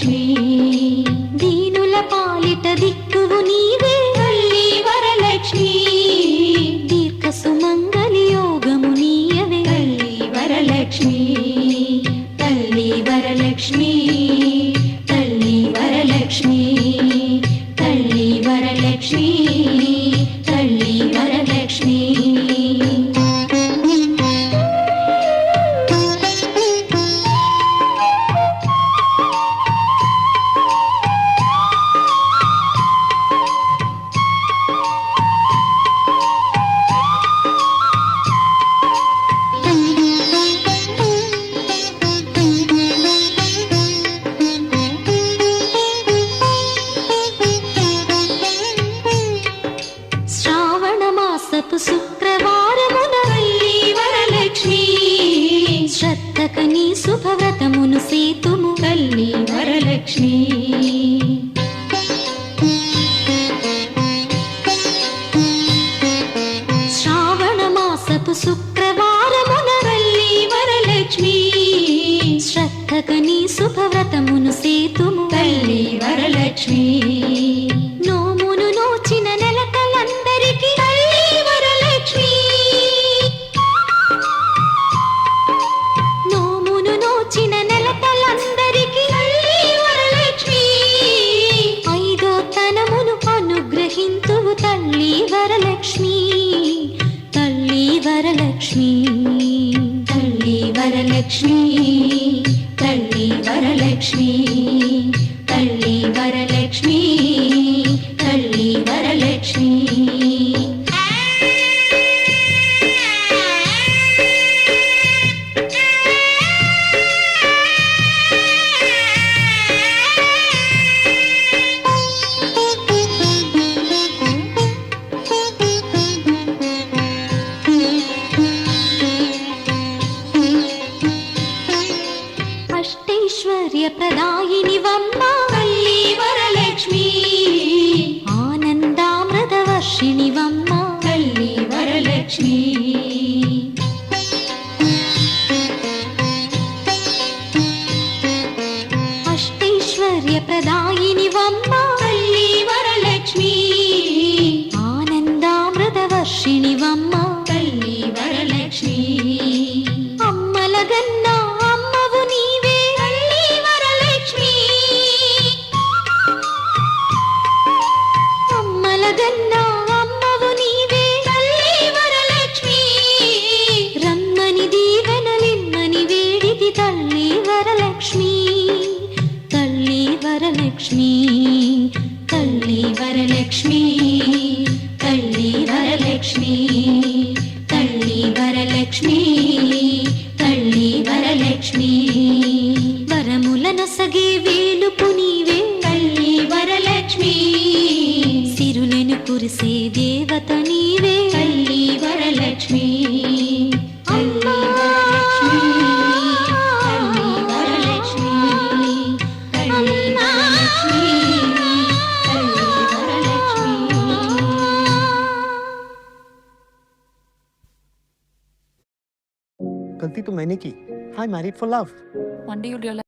వరలక్ష్మి శుభవ్రతమును సీత వరలక్ష్మి వరములను సగే వేలుపు నీవే తల్లి వరలక్ష్మి. సిరులను కురిసే దేవత నీవే తల్లి వరలక్ష్మి. तो मैंने की I married for love. One day you'll realize.